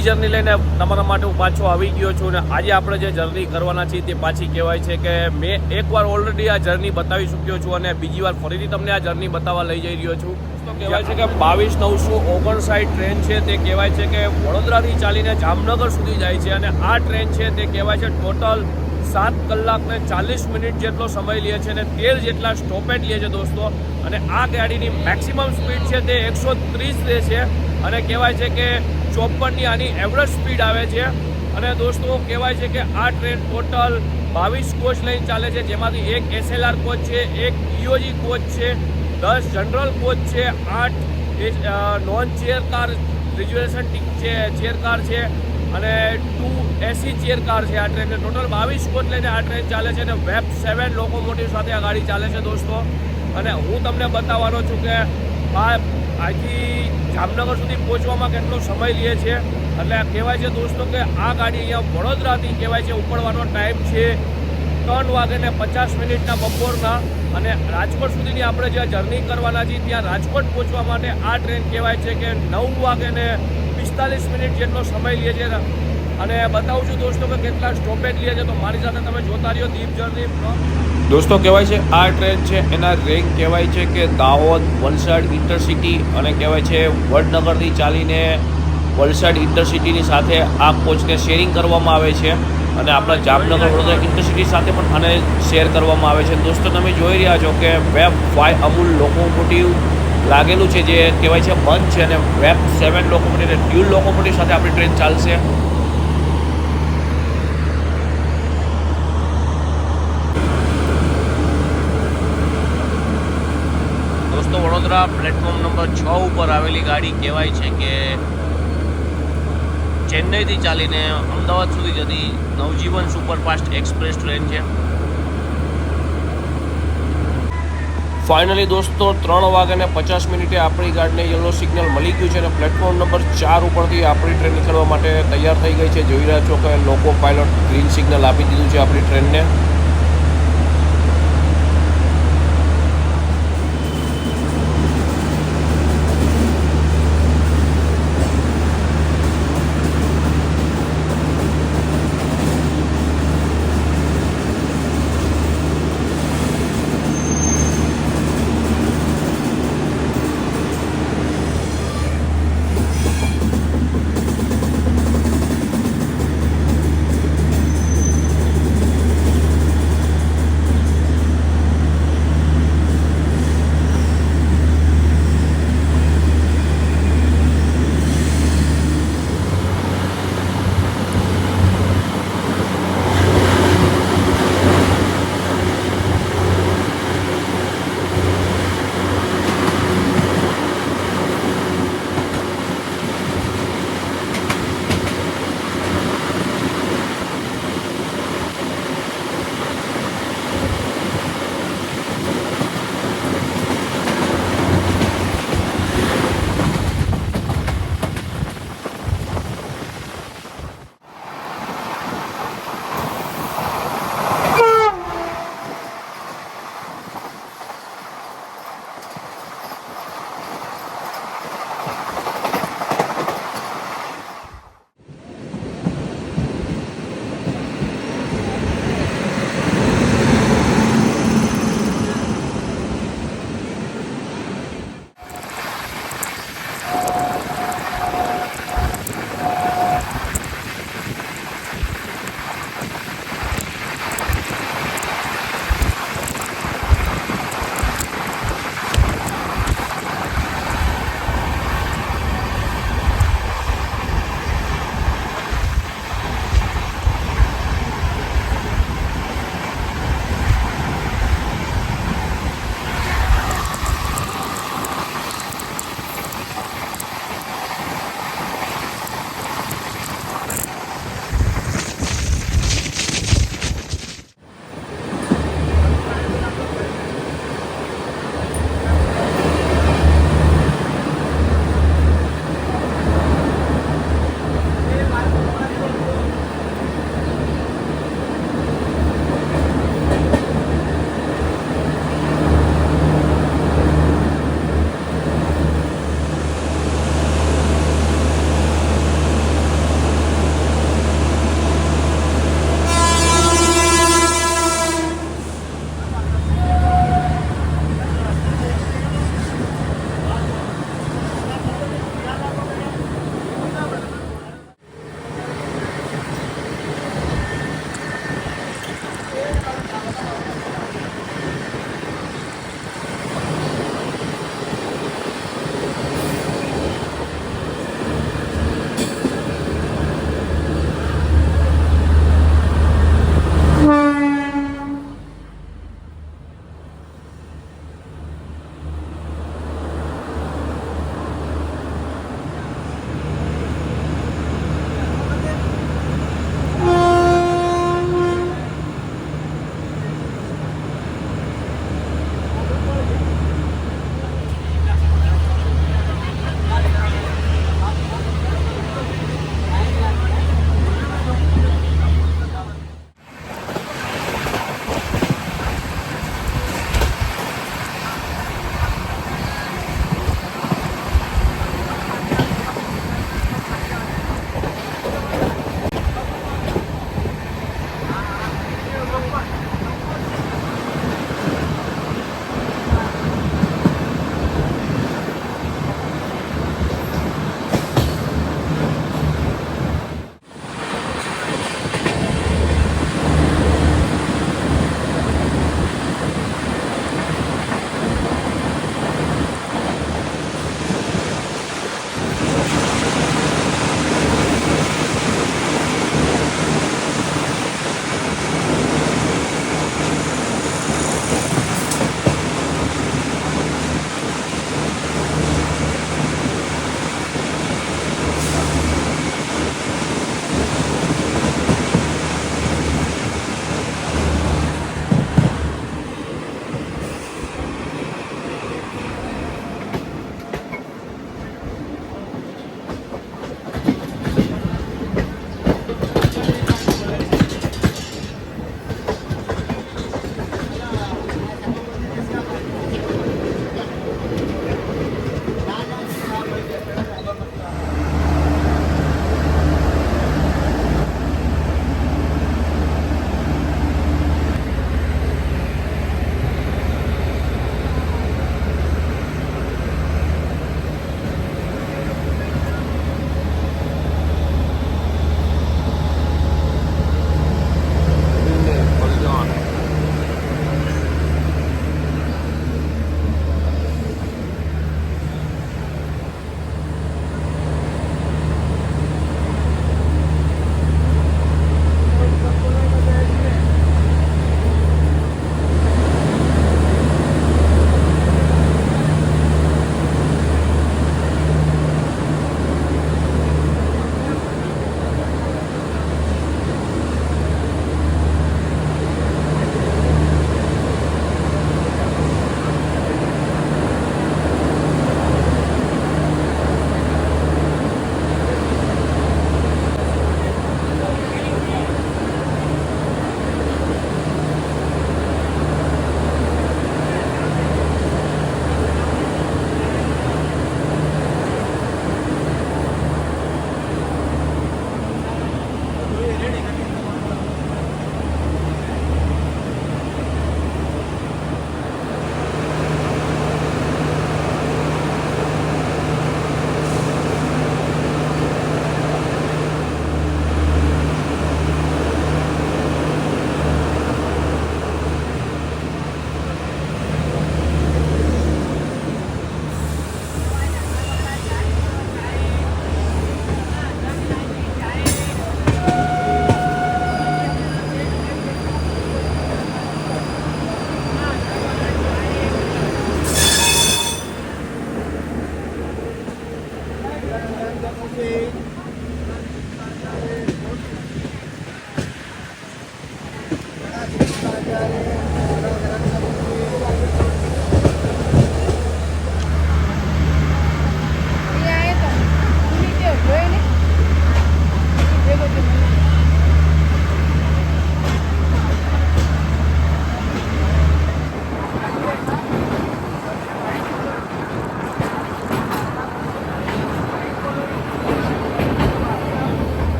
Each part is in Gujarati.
નવી જર્ની લઈને તમારા માટે હું પાછો આવી ગયો છું અને આજે આપણે જે જર્ની કરવાના છીએ તે પાછી કહેવાય છે કે મેં એકવાર ઓલરેડી આ જર્ની બતાવી ચૂક્યો છું અને બીજી વાર ફરીથી તમને આ જર્ની બતાવવા લઈ જઈ રહ્યો છું. તો કહેવાય છે કે બાવીસ નવસો ઓગણસાઠ ટ્રેન છે તે કહેવાય છે કે વડોદરાથી ચાલીને જામનગર સુધી જાય છે અને આ ટ્રેન છે તે કહેવાય છે ટોટલ સાત કલાક ને ચાલીસ મિનિટ જેટલો સમય લે છે અને તેર જેટલા સ્ટોપેજ લે છે દોસ્તો. અને આ ગાડીની મેક્સિમમ સ્પીડ છે તે એકસો ત્રીસ રહે છે અને કહેવાય છે કે ચોપનની આની એવરેજ સ્પીડ આવે છે. અને દોસ્તો, કહેવાય છે કે આ ટ્રેન ટોટલ બાવીસ કોચ લઈને ચાલે છે. જેમાંથી એક એસએલઆર કોચ છે, એક ઇઓજી કોચ છે, દસ જનરલ કોચ છે, આઠ non chair car reservation chair car છે અને ટુ એસી ચેર કાર છે આ ટ્રેન ટોટલ બાવીસ કોચ લઈને આ ટ્રેન ચાલે છે અને વેબ સેવન લોકોમોટિવ સાથે આ ગાડી ચાલે છે દોસ્તો. અને હું તમને બતાવવાનો છું કે આ અહીંથી જામનગર સુધી પહોંચવામાં કેટલો સમય લે છે? એટલે કહેવાય છે દોસ્તો કે આ ગાડી અહીંયા વડોદરાથી કહેવાય છે ઉપડવાનો ટાઈમ છે ત્રણ વાગે ને પચાસ મિનિટના બપોરના અને રાજકોટ સુધીની આપણે જ્યાં જર્ની કરવાના છીએ ત્યાં રાજકોટ પહોંચવા માટે આ ટ્રેન કહેવાય છે કે નવ વાગે પિસ્તાલીસ મિનિટ જેટલો સમય લે છે. અને બતાવું છું દોસ્તો કે કેટલા સ્ટોપેજ લે છે તો મારી સાથે તમે જોતા રહ્યો દીપ જર્ની દોસ્તો, કહેવાય છે આ ટ્રેન છે, એના રેન્ક કહેવાય છે કે દાહોદ, વલસાડ ઇન્ટરસિટી અને કહેવાય છે વડનગરથી ચાલીને વલસાડ ઇન્ટરસિટીની સાથે આ કોચને શેરિંગ કરવામાં આવે છે અને આપણા જામનગર, વડોદરા ઇન્ટરસિટી સાથે પણ આને શેર કરવામાં આવે છે. દોસ્તો, તમે જોઈ રહ્યા છો કે વેબ ફાઈવ અમૂલ લોકોમોટિવ લાગેલું છે, જે કહેવાય છે બંધ છે અને વેબ સેવન લોકોમોટિવ અને ડ્યુલ લોકોમોટિવ સાથે આપણી ટ્રેન ચાલશે દોસ્તો વડોદરા પ્લેટફોર્મ નંબર છ ઉપર આવેલી ગાડી કહેવાય છે કે ચેન્નઈથી ચાલીને અમદાવાદ સુધી જતી નવજીવન સુપરફાસ્ટ એક્સપ્રેસ ટ્રેન છે. ફાઇનલી દોસ્તો, ત્રણ વાગ્યાને પચાસ મિનિટે આપણી ગાડીને યલો સિગ્નલ મળી ગયું છે અને પ્લેટફોર્મ નંબર ચાર ઉપરથી આપણી ટ્રેન નીકળવા માટે તૈયાર થઈ ગઈ છે. જોઈ રહ્યા છો કે લોકો પાયલોટ ગ્રીન સિગ્નલ આપી દીધું છે આપણી ટ્રેનને.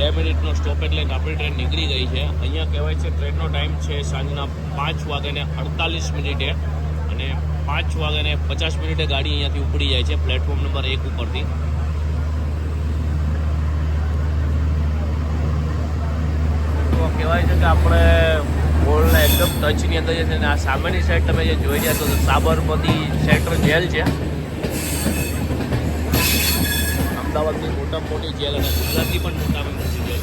બે મિનિટનો સ્ટોપ એટલે આપણી ટ્રેન નીકળી ગઈ છે. અહીંયા કહેવાય છે ટ્રેનનો ટાઈમ છે સાંજના પાંચ વાગ્યાને અડતાલીસ મિનિટે અને પાંચ વાગ્યાને પચાસ મિનિટે ગાડી અહીંયાથી ઉપડી જાય છે પ્લેટફોર્મ નંબર એક ઉપરથી. તો કહેવાય છે કે આપણે મોલના એકદમ ટચની અંદર છે અને આ સામેની સાઈડ તમે જે જોઈ રહ્યા છો તો સાબરમતી સેન્ટ્રલ જેલ છે. અમદાવાદની મોટા મોટી જેલ અને ગુજરાતની પણ મોટી જેલ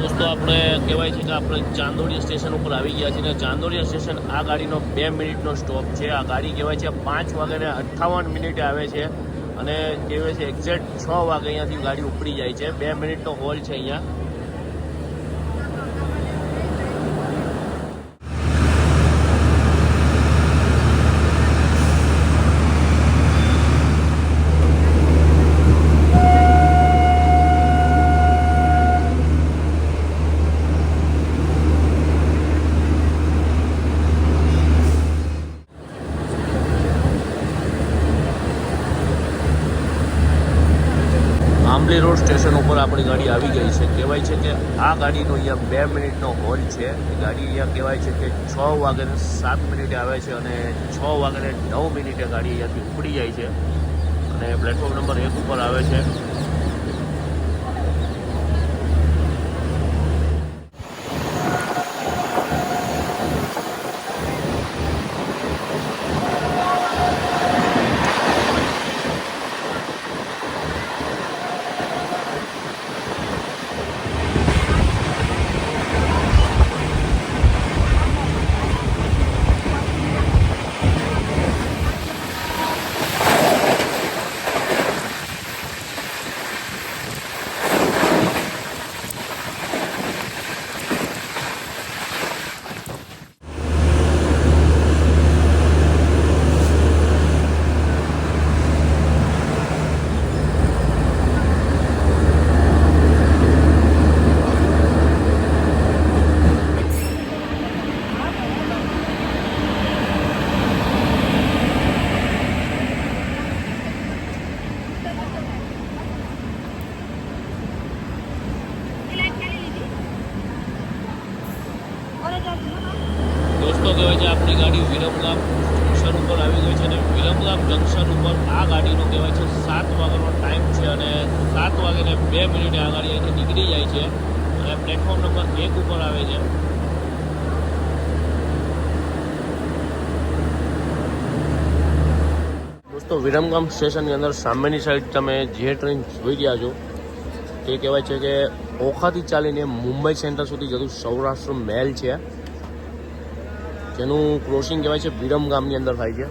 દોસ્તો આપણે કહેવાય છે કે આપણે ચાંદોડિયા સ્ટેશન ઉપર આવી ગયા છીએ અને ચાંદોડિયા સ્ટેશન આ ગાડીનો બે મિનિટનો સ્ટોપ છે. આ ગાડી કહેવાય છે પાંચ વાગ્યાને અઠ્ઠાવન મિનિટે આવે છે અને કહેવાય છે એક્ઝેક્ટ છ વાગે અહીંયાથી ગાડી ઉપડી જાય છે. બે મિનિટનો હોલ છે અહીંયા આંબલી રોડ સ્ટેશન ઉપર આપણી ગાડી આવી ગઈ છે. કહેવાય છે કે આ ગાડીનો અહીંયા બે મિનિટનો હોલ છે. એ ગાડી અહીંયા કહેવાય છે કે છ વાગ્યાને સાત મિનિટે આવે છે અને છ વાગ્યાને નવ મિનિટે ગાડી અહીંયાથી ઉપડી જાય છે. અને પ્લેટફોર્મ નંબર એક ઉપર આવે છે દોસ્તો કહેવાય છે આપણી ગાડી વિરમગામ જંકશન ઉપર આવી ગઈ છે અને વિરમગામ જંકશન ઉપર આ ગાડીનો કહેવાય છે સાત વાગ્યાનો ટાઈમ છે અને સાત વાગ્યાને બે મિનિટે આ ગાડી અહીંથી નીકળી જાય છે અને પ્લેટફોર્મ નંબર એક ઉપર આવે છે દોસ્તો વિરમગામ સ્ટેશનની અંદર સામેની સાઈડ તમે જે ટ્રેન જોઈ રહ્યા છો, તે કહેવાય છે કે ઓખાથી ચાલીને મુંબઈ સેન્ટર સુધી જતું સૌરાષ્ટ્ર મેલ છે. જેનું ક્રોસિંગ કહેવાય છે વિરમગામની અંદર થાય છે.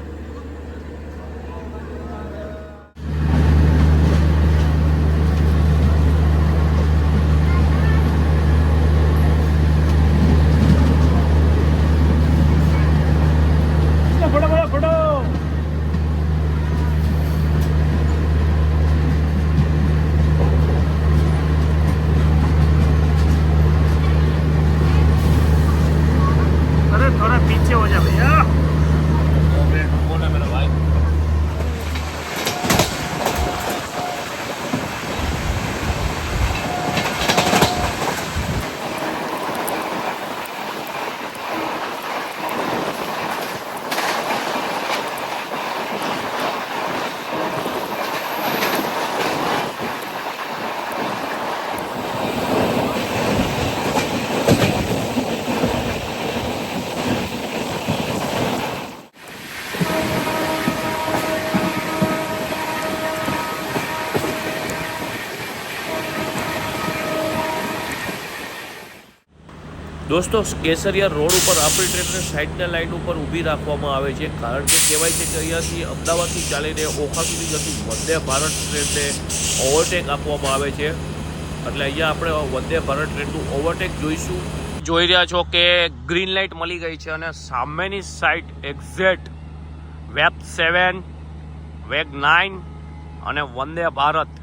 દોસ્તો, કેસરિયા રોડ ઉપર આપણી ટ્રેનને સાઈડના લાઇન ઉપર ઊભી રાખવામાં આવે છે. કારણ કે કહેવાય છે કે અહીંયાથી અમદાવાદથી ચાલીને ઓખા સુધી જતી વંદે ભારત ટ્રેનને ઓવરટેક આપવામાં આવે છે. એટલે અહીંયા આપણે વંદે ભારત ટ્રેનનું ઓવરટેક જોઈશું. જોઈ રહ્યા છો કે ગ્રીન લાઇટ મળી ગઈ છે અને સામેની સાઈડ એક્ઝેક્ટ વેબ સેવન વેગ નાઇન અને વંદે ભારત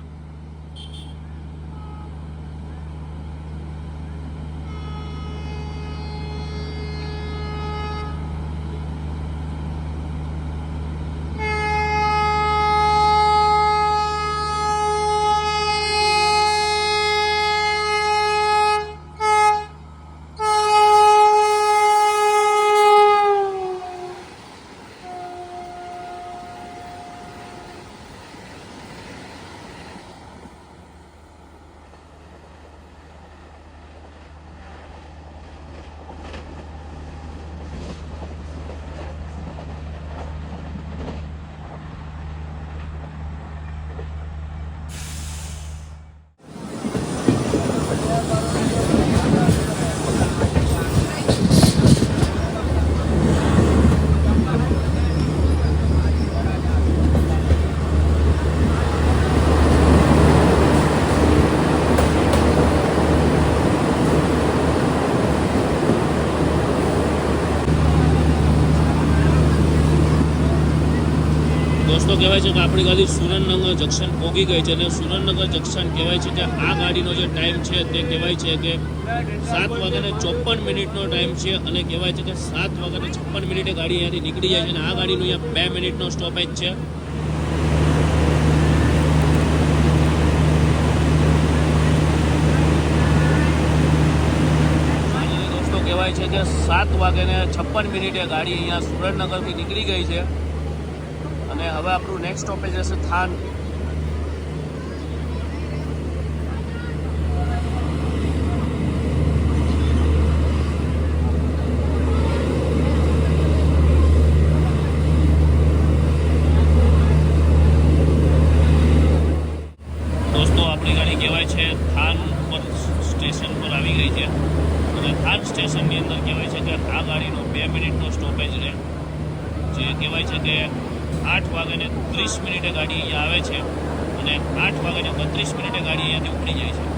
દોસ્તો કહેવાય છે કે આપણી ગાડી સુરેન્દ્રનગર જંકશન પહોંચી ગઈ છે અને સુરેન્દ્રનગર જંકશન કહેવાય છે કે આ ગાડીનો જે ટાઈમ છે તે કહેવાય છે કે સાત વાગ્યાને ચોપન મિનિટનો ટાઈમ છે અને કહેવાય છે કે સાત વાગ્યાને છપ્પન મિનિટે ગાડી અહીંયાથી નીકળી જાય છે અને આ ગાડીનું અહીંયા બે મિનિટનો સ્ટોપેજ છે. કહેવાય છે કે સાત વાગ્યાને છપ્પન મિનિટે ગાડી અહીંયા સુરેન્દ્રનગરથી નીકળી ગઈ છે. અને હવે આપણું નેક્સ્ટ સ્ટોપેજ હશે થાન. સ્ટેશનની અંદર કહેવાય છે કે આ ગાડીનો બે મિનિટનો સ્ટોપેજ રહે. જે કહેવાય છે કે આઠ વાગ્યાને ત્રીસ મિનિટે ગાડી અહીંયા આવે છે અને આઠ વાગ્યાને બત્રીસ મિનિટે ગાડી અહીંયાથી ઉપડી જાય છે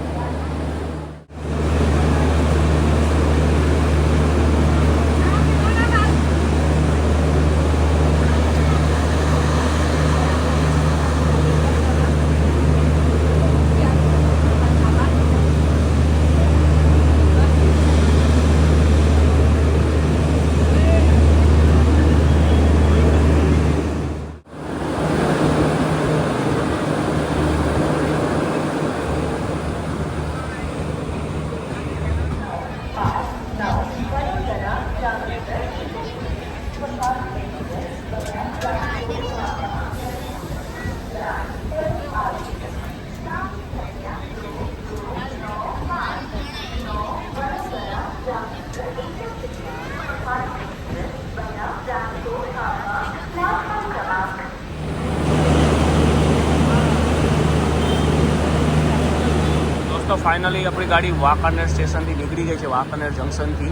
દોસ્તો ફાઇનલી આપણી ગાડી વાંકાનેર સ્ટેશનથી નીકળી ગઈ છે, વાંકાનેર જંકશનથી.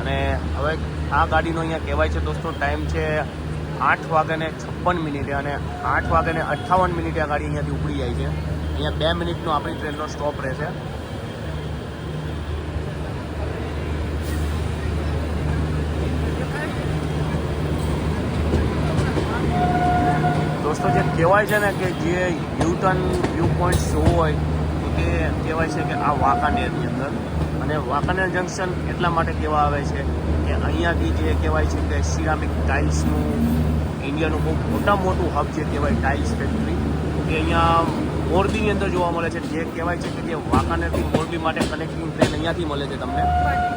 અને હવે આ ગાડીનો અહીંયા કહેવાય છે દોસ્તો, ટાઈમ છે આઠ વાગ્યાને છપ્પન મિનિટે અને આઠ વાગ્યાને અઠ્ઠાવન મિનિટે આ ગાડી અહીંયાથી ઉપડી જાય છે. અહીંયા બે મિનિટનો આપણી ટ્રેનનો સ્ટોપ રહેશે. દોસ્તો, જે કહેવાય છે ને કે જે યુટર્ન વ્યૂ પોઈન્ટ જોવું હોય તે કહેવાય છે કે આ વાંકાનેરની અંદર. અને વાંકાનેર જંકશન એટલા માટે કહેવા આવે છે કે અહીંયાથી જે કહેવાય છે કે સિરામિક ટાઇલ્સનું ઇન્ડિયાનું બહુ મોટા મોટું હબ જે કહેવાય ટાઇલ્સ ફેક્ટરી કે અહીંયા મોરબીની અંદર જોવા મળે છે. જે કહેવાય છે કે જે વાંકાનેરથી મોરબી માટે કનેક્ટિંગ ટ્રેન અહીંયાથી મળે છે તમને.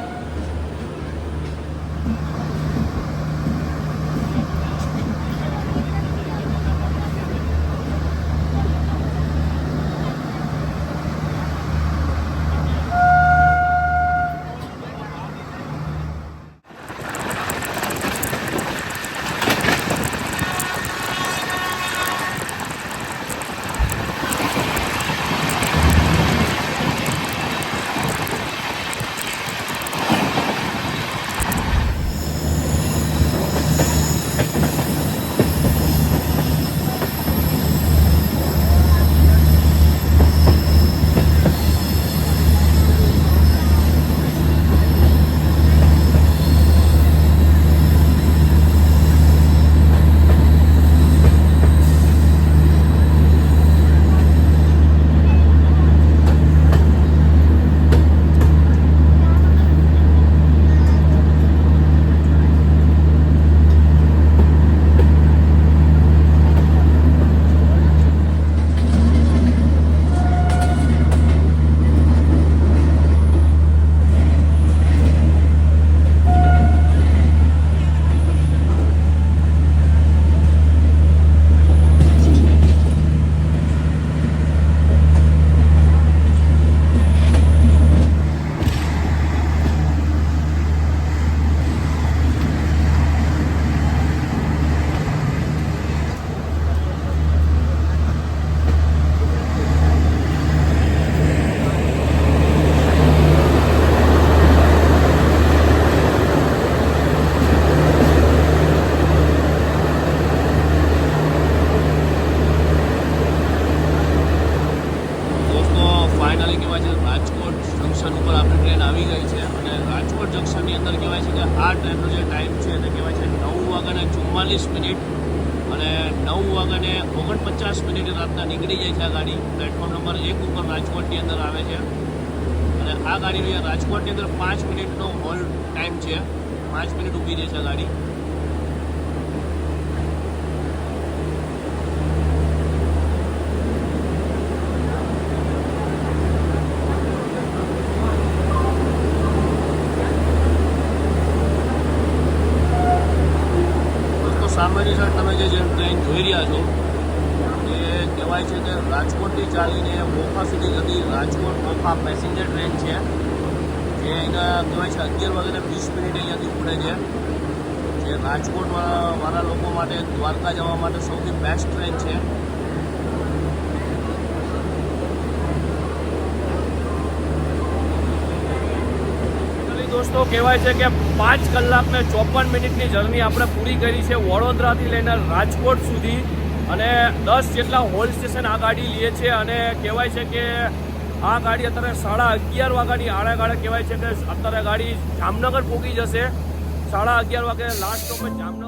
જંકશન ઉપર આપણી ટ્રેન આવી ગઈ છે અને રાજકોટ જંકશનની અંદર કહેવાય છે કે આ ટ્રેનનો જે ટાઈમ છે તે કહેવાય છે નવ વાગ્યાને ચુમ્માલીસ મિનિટ. અને નવ વાગ્યાને ઓગણપચાસ મિનિટ રાતના નીકળી જાય છે આ ગાડી. પ્લેટફોર્મ નંબર એક ઉપર રાજકોટની અંદર આવે છે. અને આ ગાડીનો રાજકોટની અંદર પાંચ મિનિટનો હોલ ટાઈમ છે. પાંચ મિનિટ ઊભી રહે છે આ ગાડી. ટ્રેન છે. જે અહીંયા કહેવાય છે, અગિયાર વાગ્યાને વીસ મિનિટ અહીંયાથી ઉપડે છે. જે રાજકોટમાં વાળા લોકો માટે દ્વારકા જવા માટે સૌથી બેસ્ટ ટ્રેન છે. દોસ્તો કહેવાય છે કે પાંચ કલાક ને ચોપન મિનિટની જર્ની આપણે પૂરી કરી છે વડોદરાથી લઈને રાજકોટ સુધી. અને દસ જેટલા હોલ સ્ટેશન આ ગાડી લે છે અને કહેવાય છે કે આ ગાડી અત્યારે સાડા અગિયાર વાગ્યાની આડાગાળા કહેવાય છે કે અત્યારે ગાડી જામનગર પહોંચી જશે. સાડા અગિયાર વાગે લાસ્ટ સ્ટોપ જામનગર